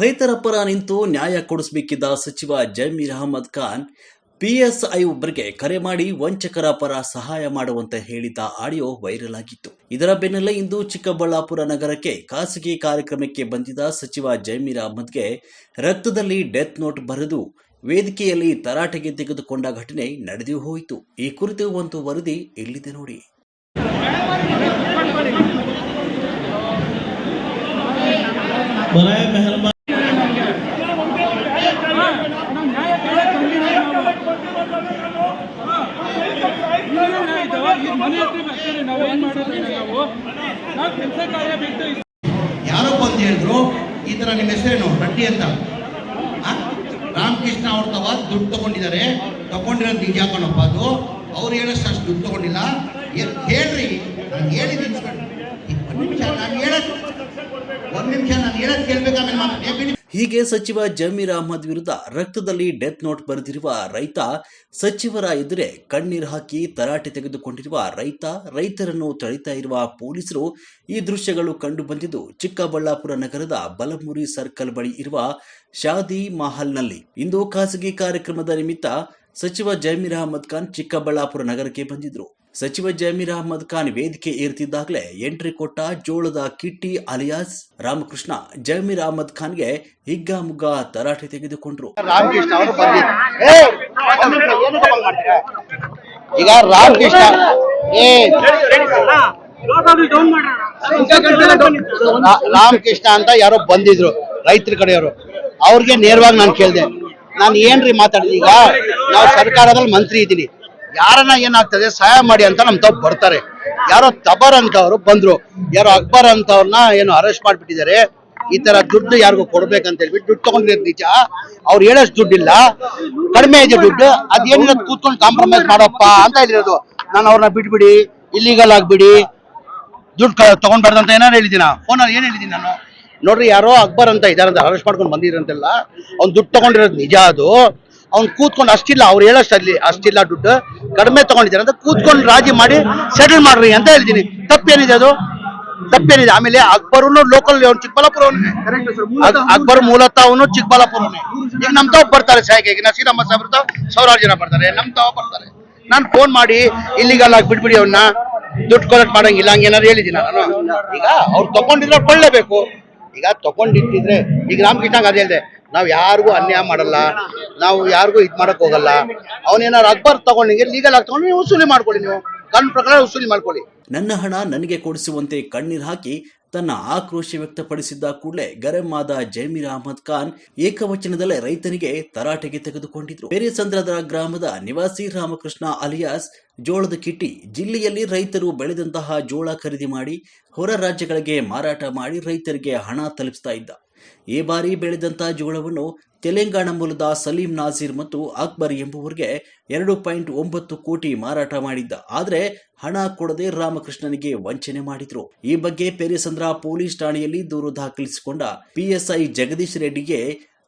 ರೈತರ ಪರ ನಿಂತು ನ್ಯಾಯ ಕೊಡಿಸಬೇಕಿದ್ದ ಸಚಿವ ಜಮೀರ್ ಅಹಮದ್ ಖಾನ್, ಪಿಎಸ್ಐ ಒಬ್ಬರಿಗೆ ಕರೆ ಮಾಡಿ ವಂಚಕರ ಪರ ಸಹಾಯ ಮಾಡುವಂತೆ ಹೇಳಿದ ಆಡಿಯೋ ವೈರಲ್ ಆಗಿತ್ತು. ಇದರ ಬೆನ್ನಲ್ಲೇ ಇಂದು ಚಿಕ್ಕಬಳ್ಳಾಪುರ ನಗರಕ್ಕೆ ಖಾಸಗಿ ಕಾರ್ಯಕ್ರಮಕ್ಕೆ ಬಂದಿದ್ದ ಸಚಿವ ಜಮೀರ್ ಅಹಮದ್ಗೆ ರಕ್ತದಲ್ಲಿ ಡೆತ್ ನೋಟ್ ಬರೆದು ವೇದಿಕೆಯಲ್ಲಿ ತರಾಟೆಗೆ ತೆಗೆದುಕೊಂಡ ಘಟನೆ ನಡೆದು ಹೋಯಿತು. ಈ ಕುರಿತು ಒಂದು ವರದಿ ಇಲ್ಲಿದೆ ನೋಡಿ. ಯಾರೋ ಬಂದು ಹೇಳಿದ್ರು, ಈ ಥರ ನಿಮ್ಮ ಹೆಸರೇನು? ರೆಡ್ಡಿ ಅಂತ. ರಾಮಕೃಷ್ಣ ಅವ್ರ ತವ ದುಡ್ಡು ತಗೊಂಡಿದ್ದಾರೆ. ತಗೊಂಡಿರೋ ನಿಜ ಹಾಕೋಣಪ್ಪ ಅದು. ಅವ್ರು ಹೇಳೋಷ್ಟು ಅಷ್ಟು ದುಡ್ಡು ತಗೊಂಡಿಲ್ಲ. ಹೇಳ್ರಿ. ನಾನು ಹೇಳಿದ್ದೀನಿ ಒಂದು ನಿಮಿಷ, ನಾನು ಹೇಳೋದು ಒಂದು ನಿಮಿಷ, ನಾನು ಹೇಳೋದು ಕೇಳ್ಬೇಕಾಮೇಲೆ ಹೀಗೆ ಸಚಿವ ಜಮೀರ್ ಅಹಮದ್ ವಿರುದ್ಧ ರಕ್ತದಲ್ಲಿ ಡೆತ್ ನೋಟ್ ಬರೆದಿರುವ ರೈತ, ಸಚಿವರ ಎದುರೆ ಕಣ್ಣೀರು ಹಾಕಿ ತರಾಟೆ ತೆಗೆದುಕೊಂಡಿರುವ ರೈತ, ರೈತರನ್ನು ತಳಿತಾ ಇರುವ ಪೊಲೀಸರು ಈ ದೃಶ್ಯಗಳು ಕಂಡು ಬಂದಿದ್ದು, ಚಿಕ್ಕಬಳ್ಳಾಪುರ ನಗರದ ಬಲಮುರಿ ಸರ್ಕಲ್ ಬಳಿ ಇರುವ ಶಾದಿ ಮಹಲ್ನಲ್ಲಿ ಇಂದು ಖಾಸಗಿ ಕಾರ್ಯಕ್ರಮದ ನಿಮಿತ್ತ ಸಚಿವ ಜಮೀರ್ ಅಹಮದ್ ಖಾನ್ ಚಿಕ್ಕಬಳ್ಳಾಪುರ ನಗರಕ್ಕೆ ಬಂದಿದ್ರು. ಸಚಿವ ಜಮೀರ್ ಅಹಮದ್ ಖಾನ್ ವೇದಿಕೆ ಏರ್ತಿದ್ದಾಗಲೇ ಎಂಟ್ರಿ ಕೊಟ್ಟ ಜೋಳದ ಕಿಟ್ಟಿ ಅಲಿಯಾಸ್ ರಾಮಕೃಷ್ಣ ಜಮೀರ್ ಅಹಮದ್ ಖಾನ್ಗೆ ಹಿಗ್ಗಾಮುಗ್ಗ ತರಾಟೆ ತೆಗೆದುಕೊಂಡ್ರು. ರಾಮಕೃಷ್ಣ ಅವರು ಬಂದಿದ್ರು ಏ, ಒಂದ್ ನಿಮಿಷ, ಮಾಡ್ತೀರಾ? ಈಗ ರಾಮಕೃಷ್ಣ ರಾಮಕೃಷ್ಣ ಅಂತ ಯಾರೋ ಬಂದಿದ್ರು ರೈತರ ಕಡೆಯವರು. ಅವ್ರಿಗೆ ನೇರವಾಗಿ ನಾನು ಕೇಳಿದೆ. ನಾನು ಏನ್ರಿ ಮಾತಾಡಿದೆ? ಈಗ ನಾವು ಸರ್ಕಾರದಲ್ಲಿ ಮಂತ್ರಿ ಇದ್ದೀನಿ. ಯಾರನ್ನ ಏನಾಗ್ತದೆ ಸಹಾಯ ಮಾಡಿ ಅಂತ ನಮ್ ತಪ್ಪು ಬರ್ತಾರೆ. ಯಾರೋ ತಬರ್ ಅವರು ಬಂದ್ರು. ಯಾರೋ ಅಕ್ಬರ್ ಅಂತವ್ರನ್ನ ಏನು ಅರೆಸ್ಟ್ ಮಾಡ್ಬಿಟ್ಟಿದ್ದಾರೆ. ಈ ತರ ದುಡ್ಡು ಯಾರಿಗೂ ಕೊಡ್ಬೇಕಂತ ಹೇಳ್ಬಿಟ್ಟು ದುಡ್ಡು ತಗೊಂಡಿರೋದು ನಿಜ. ಅವ್ರು ಹೇಳೋಷ್ಟು ದುಡ್ಡಿಲ್ಲ. ಕಡಿಮೆ ಇದೆ ದುಡ್ಡು. ಅದೇನಿಲ್ಲ ಕೂತ್ಕೊಂಡು ಕಾಂಪ್ರಮೈಸ್ ಮಾಡಪ್ಪ ಅಂತ ಹೇಳಿರೋದು. ನಾನು ಅವ್ರನ್ನ ಬಿಟ್ಬಿಡಿ ಇಲ್ಲಿಗಲ್ ಆಗ್ಬಿಡಿ. ದುಡ್ಡು ತಗೊಂಡ್ಬಾರ್ದು ಅಂತ ಏನಾರು ಹೇಳಿದ್ದೀನ? ಫೋನಲ್ಲಿ ಏನ್ ಹೇಳಿದ್ದೀನಿ ನಾನು? ನೋಡ್ರಿ, ಯಾರೋ ಅಕ್ಬರ್ ಅಂತ ಇದಾರಂತ ಅರೆಸ್ಟ್ ಮಾಡ್ಕೊಂಡು ಬಂದಿರಂತೆಲ್ಲ ಅವ್ನು ದುಡ್ಡು ತಗೊಂಡಿರೋದು ನಿಜ ಅದು. ಅವ್ನು ಕೂತ್ಕೊಂಡು ಅಷ್ಟಿಲ್ಲ, ಅವ್ರು ಹೇಳೋಷ್ಟು ಅಲ್ಲಿ ಅಷ್ಟಿಲ್ಲ ದುಡ್ಡು, ಕಡಿಮೆ ತಗೊಂಡಿದ್ದಾರೆ ಅಂತ ಕೂತ್ಕೊಂಡು ರಾಜಿ ಮಾಡಿ ಸೆಟಲ್ ಮಾಡ್ರಿ ಅಂತ ಹೇಳ್ತೀನಿ ತಪ್ಪೇನಿದೆ ಅದು? ತಪ್ಪೇನಿದೆ. ಆಮೇಲೆ ಅಕ್ಬರ್ನು ಲೋಕಲ್ ಚಿಕ್ಕಬಳ್ಳಾಪುರ ಅಕ್ಬರ್ ಮೂಲತಃ ಅವನು ಚಿಕ್ಕಬಳ್ಳಾಪುರನೇ. ಈಗ ನಮ್ ತಾವ್ ಬರ್ತಾರೆ ಸಾಯಕ್ಕೆ ಈಗ ನಸೀರಮ್ಮ ಸಾಹೇಬ್ರ ತಾವ್ ಸಾವಿರಾರು ಜನ ಬರ್ತಾರೆ. ನಮ್ ತಾವ ಬರ್ತಾರೆ. ನಾನು ಫೋನ್ ಮಾಡಿ, ಇಲ್ಲಿಗಲ್ಲ ಬಿಟ್ಬಿಡಿ ಅವನ್ನ ದುಡ್ಡು ಕಲೆಕ್ಟ್ ಮಾಡಂಗಿಲ್ಲ. ಹಂಗೇನಾದ್ರು ಹೇಳಿದ್ದೀನಿ ನಾನು. ಈಗ ಅವ್ರು ತಗೊಂಡಿದ್ರೆ ಕೊಳ್ಳೇಬೇಕು ಈಗ ತಗೊಂಡಿಟ್ಟಿದ್ರೆ ಈಗ ರಾಮಕೃಷ್ಣ ಅದೇ ಹೇಳಿದೆ ನಾವು ಯಾರಿಗೂ ಅನ್ಯಾಯ ಮಾಡಲ್ಲ, ನಾವು ಯಾರಿಗೂ ಇದ್ ಮಾಡಕ್ ಹೋಗಲ್ಲ. ಅವನೇನಾರು ಅಕ್ಬರ್ ತಗೊಂಡಿಗೆ ಲೀಗಲ್ ಆಗಿ ತಗೊಂಡು ನೀವು ವಸೂಲಿ ಮಾಡ್ಕೊಳ್ಳಿ ನೀವು. ಕಾನೂನು ಪ್ರಕಾರ ವಸೂಲಿ ಮಾಡ್ಕೊಳ್ಳಿ. ನನ್ನ ಹಣ ನನಗೆ ಕೊಡಿಸುವಂತೆ ಕಣ್ಣೀರು ಹಾಕಿ ತನ್ನ ಆಕ್ರೋಶ ವ್ಯಕ್ತಪಡಿಸಿದ್ದ ಕೂಡಲೇ ಗರಂ ಆದ ಜಮೀರ್ ಅಹಮದ್ ಖಾನ್ ಏಕವಚನದಲ್ಲೇ ರೈತನಿಗೆ ತರಾಟೆಗೆ ತೆಗೆದುಕೊಂಡಿದ್ರು. ಬೇರೆಸಂದ್ರದ ಗ್ರಾಮದ ನಿವಾಸಿ ರಾಮಕೃಷ್ಣ ಅಲಿಯಾಸ್ ಜೋಳದ ಕಿಟ್ಟಿ ಜಿಲ್ಲೆಯಲ್ಲಿ ರೈತರು ಬೆಳೆದಂತಹ ಜೋಳ ಖರೀದಿ ಮಾಡಿ ಹೊರ ರಾಜ್ಯಗಳಿಗೆ ಮಾರಾಟ ಮಾಡಿ ರೈತರಿಗೆ ಹಣ ತಲುಪಿಸ್ತಾ ಇದ್ದ. ಈ ಬಾರಿ ಬೆಳೆದಂತಹ ಜೋಳವನ್ನು ತೆಲಂಗಾಣ ಮೂಲದ ಸಲೀಂ ನಾಸೀರ್ ಮತ್ತು ಅಕ್ಬರ್ ಎಂಬುವರಿಗೆ ಎರಡು ಪಾಯಿಂಟ್ ಒಂಬತ್ತು ಕೋಟಿ ಮಾರಾಟ ಮಾಡಿದ್ದ. ಆದರೆ ಹಣ ಕೊಡದೆ ರಾಮಕೃಷ್ಣನಿಗೆ ವಂಚನೆ ಮಾಡಿದ್ರು. ಈ ಬಗ್ಗೆ ಪೇರಿಸಂದ್ರ ಪೊಲೀಸ್ ಠಾಣೆಯಲ್ಲಿ ದೂರು ದಾಖಲಿಸಿಕೊಂಡ ಪಿಎಸ್ಐ ಜಗದೀಶ್ ರೆಡ್ಡಿಗೆ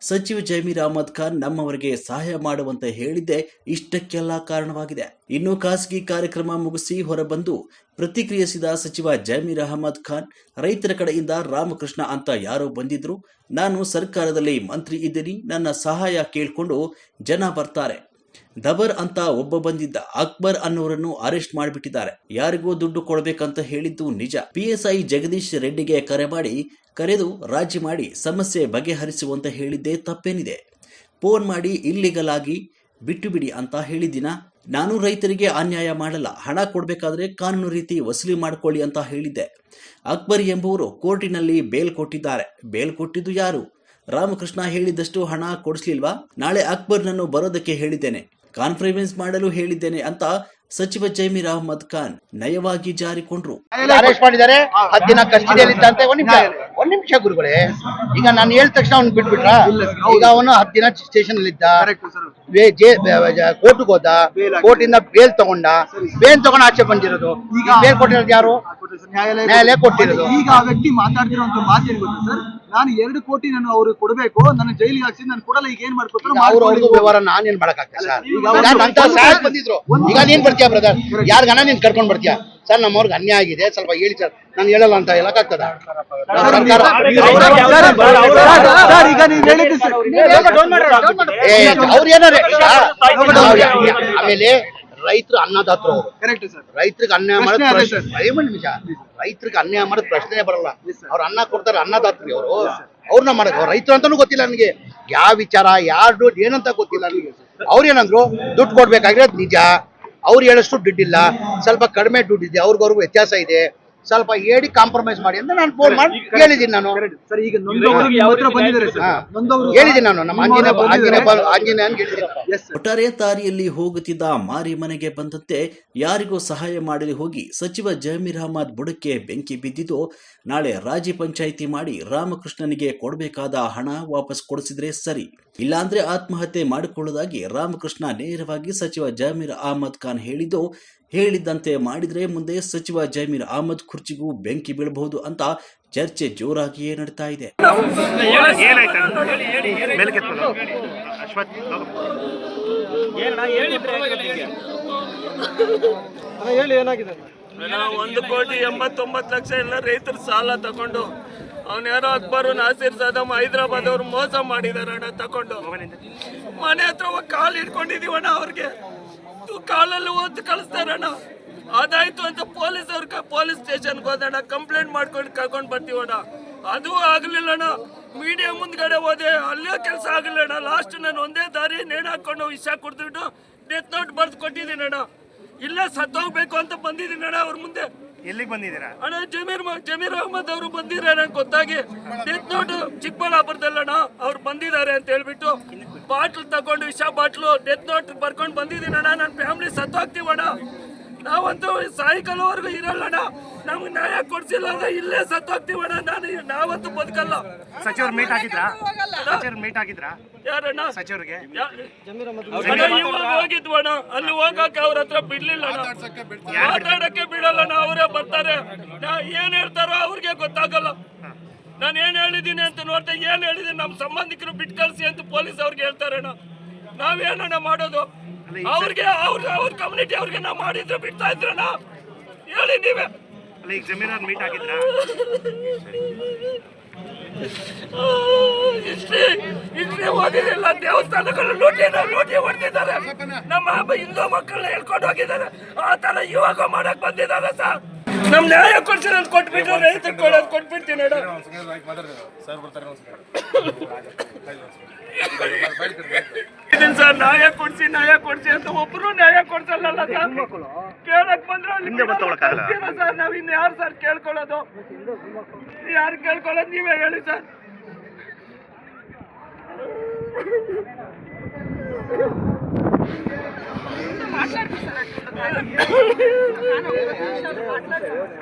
ಸಚಿವ ಜಮೀರ್ ಅಹಮದ್ ಖಾನ್ ನಮ್ಮವರಿಗೆ ಸಹಾಯ ಮಾಡುವಂತೆ ಹೇಳಿದ್ದೆ ಇಷ್ಟಕ್ಕೆಲ್ಲ ಕಾರಣವಾಗಿದೆ. ಇನ್ನು ಖಾಸಗಿ ಕಾರ್ಯಕ್ರಮ ಮುಗಿಸಿ ಹೊರಬಂದು ಪ್ರತಿಕ್ರಿಯಿಸಿದ ಸಚಿವ ಜಮೀರ್ ಅಹಮದ್ ಖಾನ್, ರೈತರ ಕಡೆಯಿಂದ ರಾಮಕೃಷ್ಣ ಅಂತ ಯಾರೋ ಬಂದಿದ್ರು. ನಾನು ಸರ್ಕಾರದಲ್ಲಿ ಮಂತ್ರಿ ಇದ್ದೀನಿ. ನನ್ನ ಸಹಾಯ ಕೇಳಿಕೊಂಡು ಜನ ಬರ್ತಾರೆ. ದಬರ್ ಅಂತ ಒಬ್ಬ ಬಂದಿದ್ದ ಅಕ್ಬರ್ ಅನ್ನೋರನ್ನು ಅರೆಸ್ಟ್ ಮಾಡಿಬಿಟ್ಟಿದ್ದಾರೆ. ಯಾರಿಗೂ ದುಡ್ಡು ಕೊಡಬೇಕಂತ ಹೇಳಿದ್ದು ನಿಜ. ಪಿಎಸ್ಐ ಜಗದೀಶ್ ರೆಡ್ಡಿಗೆ ಕರೆ ಮಾಡಿ, ಕರೆದು ರಾಜಿ ಮಾಡಿ ಸಮಸ್ಯೆ ಬಗೆಹರಿಸುವಂತ ಹೇಳಿದ್ದೇ ತಪ್ಪೇನಿದೆ. ಫೋನ್ ಮಾಡಿ ಇಲ್ಲಿಗಲ್ ಆಗಿ ಬಿಟ್ಟು ಬಿಡಿ ಅಂತ ಹೇಳಿದಿನ ನಾನು ರೈತರಿಗೆ ಅನ್ಯಾಯ ಮಾಡಲ್ಲ. ಹಣ ಕೊಡಬೇಕಾದ್ರೆ ಕಾನೂನು ರೀತಿ ವಸೂಲಿ ಮಾಡಿಕೊಳ್ಳಿ ಅಂತ ಹೇಳಿದ್ದೆ. ಅಕ್ಬರ್ ಎಂಬುವರು ಕೋರ್ಟಿನಲ್ಲಿ ಬೇಲ್ ಕೊಟ್ಟಿದ್ದಾರೆ. ಬೇಲ್ ಕೊಟ್ಟಿದ್ದು ಯಾರು? ರಾಮಕೃಷ್ಣ ಹೇಳಿದಷ್ಟು ಹಣ ಕೊಡಿಸ್ಲಿಲ್ವಾ? ನಾಳೆ ಅಕ್ಬರ್ನನ್ನು ಬರೋದಕ್ಕೆ ಹೇಳಿದ್ದೇನೆ. ಕಾನ್ಫರೆನ್ಸ್ ಮಾಡಲು ಹೇಳಿದ್ದೇನೆ ಅಂತ ಸಚಿವ ಜಮೀರ್ ಅಹಮದ್ ಖಾನ್ ನಯವಾಗಿ ಜಾರಿಕೊಂಡ್ರು. ಒಂದ್ ನಿಮಿಷ ಗುರುಗಳೇ ಈಗ ನಾನು ಹೇಳಿದ ತಕ್ಷಣ ಅವ್ನು ಬಿಟ್ಬಿಟ್ರ? ಈಗ ಅವನು ಹತ್ತು ದಿನ ಸ್ಟೇಷನ್ ಅಲ್ಲಿ ಇದ್ದ ಕೋರ್ಟ್ಗೆ ಹೋದ ಕೋರ್ಟ್ ಇಂದ ಬೇಲ್ ತಗೊಂಡ ಬೇಲ್ ತಗೊಂಡ ಆಚೆ ಬಂದಿರೋದು. ಈಗ ಬೇಲ್ ಕೊಟ್ಟಿರೋದು ಯಾರು? ನ್ಯಾಯಾಲಯ ಕೊಟ್ಟಿರೋದು. ಈಗ ಆ ವ್ಯಕ್ತಿ ಮಾತಾಡ್ತಿರೋಂತ ಮಾತು ಏನ್ ಗೊತ್ತಾ ಸರ್? ನಾನು ಎರಡು ಕೋಟಿ ನಾನು ಅವ್ರಿಗೆ ಕೊಡಬೇಕು ನನ್ನ ಜೈಲಿಗೆ ಹಾಕ್ಸಿ ನಾನು ಕೊಡಲ್ಲ ಈಗ ಏನ್ ಮಾಡ್ಕೊತಾರೆ? ಅವ್ರ ವ್ಯವಹಾರ ನಾನೇನ್ ಮಾಡಕ್ಕಾಗ್ತದೆ ಸರ್? ಈಗ ಅಂತ ಬಂದಿದ್ರು. ಈಗ ನೀನ್ ಬರ್ತೀಯ ಬ್ರದರ್ ಯಾರ್ಗನ ನೀನ್ ಕರ್ಕೊಂಡ್ ಬರ್ತೀಯ? ಸರ್ ನಮ್ಮವ್ರಿಗೆ ಅನ್ಯಾಯ ಆಗಿದೆ ಸ್ವಲ್ಪ ಹೇಳಿ ಸರ್ ನಾನು ಹೇಳಲ್ಲ ಅಂತ ಹೇಳಕ್ಕಾಗ್ತದ ಅವ್ರು ಏನಾರ ಆಮೇಲೆ ರೈತರು ಅನ್ನದಾತ್ರ ಅವರು ಕರೆಕ್ಟ್ ಸರ್ ರೈತರಿಗೆ ಅನ್ಯಾಯ ಮಾಡೋದು ನಿಮಿಷ ರೈತರಿಗೆ ಅನ್ಯಾಯ ಮಾಡೋದು ಪ್ರಶ್ನೆ ಬರಲ್ಲ ಅವ್ರ ಅನ್ನ ಕೊಡ್ತಾರೆ ಅನ್ನದಾತ್ರಿ ಅವರು ಅವ್ರನ್ನ ಮಾಡಕ್ ಅವ್ರು ರೈತರು ಅಂತಾನು ಗೊತ್ತಿಲ್ಲ ನನಗೆ ಯಾವ ವಿಚಾರ ಯಾರು ಏನಂತ ಗೊತ್ತಿಲ್ಲ ನನಗೆ ಅವ್ರು ಏನಂದ್ರು ದುಡ್ಡು ಕೊಡ್ಬೇಕಾಗಿರೋದು ನಿಜ ಅವ್ರು ಹೇಳಷ್ಟು ದುಡ್ಡಿಲ್ಲ. ಸ್ವಲ್ಪ ಕಡಿಮೆ ದುಡ್ಡಿದೆ. ಅವ್ರಿಗವ್ರಿಗೂ ವ್ಯತ್ಯಾಸ ಇದೆ. ಸ್ವಲ್ಪ ಹೇಳಿ ಕಾಂಪ್ರಮೈಸ್ ಮಾಡಿ ಅಂತ ನಾನು ಫೋನ್ ಮಾಡಿ ಹೇಳಿದ್ದೀನಿ ನಾನು. ಸರ್ ಈಗ ನೊಂದವರು ನಿಮ್ಮ ಹತ್ರ ಬಂದಿದ್ದಾರೆ ಸರ್. ಹಾ. ನೊಂದವರು ಹೇಳಿದ್ದೀನಿ ನಾನು ನಮ್ಮ ಅಂತ ಹೇಳಿದ್ದೀನಿ ಒಟ್ಟಾರೆ ದಾರಿಯಲ್ಲಿ ಹೋಗುತ್ತಿದ್ದ ಮಾರಿ ಮನೆಗೆ ಬಂದಂತೆ ಯಾರಿಗೂ ಸಹಾಯ ಮಾಡಲಿ ಹೋಗಿ ಸಚಿವ ಜಮೀರ್ ಅಹಮದ್ ಬುಡಕ್ಕೆ ಬೆಂಕಿ ಬಿದ್ದಿದ್ದು ನಾಳೆ ರಾಜಿ ಪಂಚಾಯಿತಿ ಮಾಡಿ ರಾಮಕೃಷ್ಣನಿಗೆ ಕೊಡಬೇಕಾದ ಹಣ ವಾಪಸ್ ಕೊಡಿಸಿದ್ರೆ ಸರಿ. ಇಲ್ಲಾಂದ್ರೆ ಆತ್ಮಹತ್ಯೆ ಮಾಡಿಕೊಳ್ಳುವುದಾಗಿ ರಾಮಕೃಷ್ಣ ನೇರವಾಗಿ ಸಚಿವ ಜಮೀರ್ ಅಹಮದ್ ಖಾನ್ ಹೇಳಿದ್ದು ಹೇಳಿದ್ದಂತೆ ಮಾಡಿದರೆ ಮುಂದೆ ಸಚಿವ ಜಮೀರ್ ಅಹಮದ್ ಖುರ್ಚಿಗೂ ಬೆಂಕಿ ಬೀಳಬಹುದು ಅಂತ ಚರ್ಚೆ ಜೋರಾಗಿಯೇ ನಡೀತಾ ಇದೆ. ಒಂದು ಕೋಟಿ ಎಂಬತ್ತೊಂಬತ್ತು ಲಕ್ಷ ಎಲ್ಲ ರೈತರು ಸಾಲ ತಗೊಂಡು, ಅವನ ಯಾರೋ ಅಕ್ಬರು, ನಾಸೀರ್ ಸದಮ್ ಹೈದರಾಬಾದ್ ಅವ್ರು ಮೋಸ ಮಾಡಿದಾರಣ್ಣ ತಗೊಂಡು. ಮನೆ ಹತ್ರ ಕಾಲ್ ಇಟ್ಕೊಂಡಿದೀವಣ್ಣ ಅವ್ರಿಗೆ. ಕಾಲಲ್ಲಿ ಓದ್ ಕಳಿಸ್ತಾರಣ್ಣ. ಅದಾಯ್ತು ಅಂತ ಪೊಲೀಸ್ ಅವ್ರ ಪೊಲೀಸ್ ಸ್ಟೇಷನ್ಗೆ ಹೋದಣ್ಣ. ಕಂಪ್ಲೇಂಟ್ ಮಾಡ್ಕೊಂಡು ಕರ್ಕೊಂಡು ಬರ್ತೀವಣ್ಣ. ಅದು ಆಗ್ಲಿಲ್ಲಣ್ಣ. ಮೀಡಿಯಾ ಮುಂದ್ಗಡೆ ಹೋದೆ. ಅಲ್ಲೇ ಕೆಲಸ ಆಗಲಿಲ್ಲಣ್ಣ. ಲಾಸ್ಟ್ ನಾನು ಒಂದೇ ದಾರಿ ನೇಣು ಹಾಕೊಂಡು ವಿಷ ಕುಡ್ದ್ಬಿಟ್ಟು ಡೆತ್ ನೋಟ್ ಬರ್ದು ಕೊಟ್ಟಿದ್ದೀನಿ ಅಣ್ಣ ಇಲ್ಲ ಸತ್ತೋಗ್ಬೇಕು ಅಂತ ಬಂದಿದ್ದೀನಿ ಅಣ್ಣ ಅವ್ರ ಮುಂದೆ. ಎಲ್ಲಿಗೆ ಬಂದಿದ್ದೀರಾ? ಅಣ್ಣ ಜಮೀರ್ ಜಮೀರ್ ಅಹಮದ್ ಅವರು ಬಂದಿದ್ದಾರೆ ಗೊತ್ತಾಗಿ. ಡೆತ್ ನೋಟ್ ಚಿಕ್ಕಬಳ್ಳಾಪುರದಲ್ಲಣ್ಣ. ಅವ್ರು ಬಂದಿದ್ದಾರೆ ಅಂತ ಹೇಳ್ಬಿಟ್ಟು. ಬಾಟ್ಲ್ ತಗೊಂಡು ವಿಷ ಬಾಟ್ಲು ಡೆತ್ ನೋಟ್ ಬರ್ಕೊಂಡು ಬಂದಿದ್ದೀನಿ ಅಣ್ಣ. ನನ್ನ ಫ್ಯಾಮಿಲಿ ಸತ್ತೋಗ್ತೀವಣ್ಣ ನಾವಂತೂ ಸಾಯಂಕಾಲವರೆಗೂ ಇರಲ್ಲಣ್ಣ ನಮ್ಗೆ ನ್ಯಾಯ ಕೊಡ್ಸಿಲ್ಲ ಅಂದ್ರೆ ಇಲ್ಲೇ ಸತ್ತೋಗ್ತೀವಣ್ಣ ನಾನು ನಾವಂತೂ ಬದುಕಲ್ಲ. ಸಚಿವರು ಮೀಟ್ ಆಗಿದ್ರಾ? ಸಚಿವರು ಮೀಟ್ ಆಗಿದ್ರಾ? ಯಾರಣ್ಣ? ಸಚಿವರಿಗೆ? ಇವಾಗ ಹೋಗಿದ್ವಣ್ಣ ಅಲ್ಲಿ ಹೋಗಕ್ಕೆ ಅವ್ರ ಹತ್ರ ಬಿಡ್ಲಿಲ್ಲ ಮಾತಾಡಕ್ಕೆ ಬಿಡಲ್ಲಣ್ಣ ಅವರೇ ಬರ್ತಾರೆ. ಏನ್ ಹೇಳ್ತಾರೋ ಅವ್ರಿಗೆ ಗೊತ್ತಾಗಲ್ಲ. ನಾನು ಏನು ಹೇಳಿದೀನಿ ಅಂತ ನೋಡ್ತಾ ಏನು ಹೇಳಿದೀನಿ? ನಮ್ಮ ಸಂಬಂಧಿಕರು ಬಿಟ್ಟು ಕಳಿಸಿ ಅಂತ ಪೊಲೀಸ್ ಅವ್ರಿಗೆ ಹೇಳ್ತಾರಣ್ಣ. ನಾವೇನಣ್ಣ ಮಾಡೋದು? ಅವ್ರಿಗೆ ಅವ್ರ ಅವ್ರ ಕಮ್ಯುನಿಟಿ ಅವ್ರಿಗೆ ನಾವು ಮಾಡಿದ್ರೆ ಬಿಡ್ತಾ ಇದ್ರಣ್ಣ. ಹೇಳಿ ನೀವೇ. ಈಗ ಜಮೀನಾರ್ ಮೀಟ್ ಆಗಿದ್ರಾ? ಓದಿದಿಲ್ಲ ದೇವಸ್ಥಾನಗಳು ಲೂಟಿ ಲೂಟಿ ಹೊಡೆದಿದ್ದಾರೆ. ನಮ್ಮ ಹಬ್ಬ ಹಿಂದೂ ಮಕ್ಕಳನ್ನ ಹೇಳ್ಕೊಂಡು ಹೋಗಿದ್ದಾರೆ. ಆ ತರ ಇವಾಗ ಮಾಡಕ್ ಬಂದಿದ್ದಾರೆ ಸರ್. ನಮ್ ನ್ಯಾಯ ಕೊಡ್ತೀನಿ ಅಂತ ಕೊಟ್ಬಿಟ್ಟು ರೈತರಿಗೆ ಕೊಡೋದು ಕೊಟ್ಬಿಡ್ತೀನಿ. ಇದೀನಿ ಸರ್ ನ್ಯಾಯ ಕೊಡ್ಸಿ ನ್ಯಾಯ ಕೊಡ್ಸಿ ಅಂತ ಒಬ್ರು ನ್ಯಾಯ ಕೊಡ್ಸಲ್ಲ ಸರ್. ಕೇಳಕ್ ಬಂದ್ರೆ ಅಲ್ಲಿ ಗೊತ್ತಾಗಲ್ಲ. ಸರ್? ನಾವ್ ಇನ್ನು ಯಾರು ಸರ್ ಕೇಳ್ಕೊಳ್ಳೋದು? ಯಾರು ಕೇಳ್ಕೊಳ್ಳೋದು ನೀವೇ ಹೇಳಿ ಸರ್. మాట్లాడుతున్నాను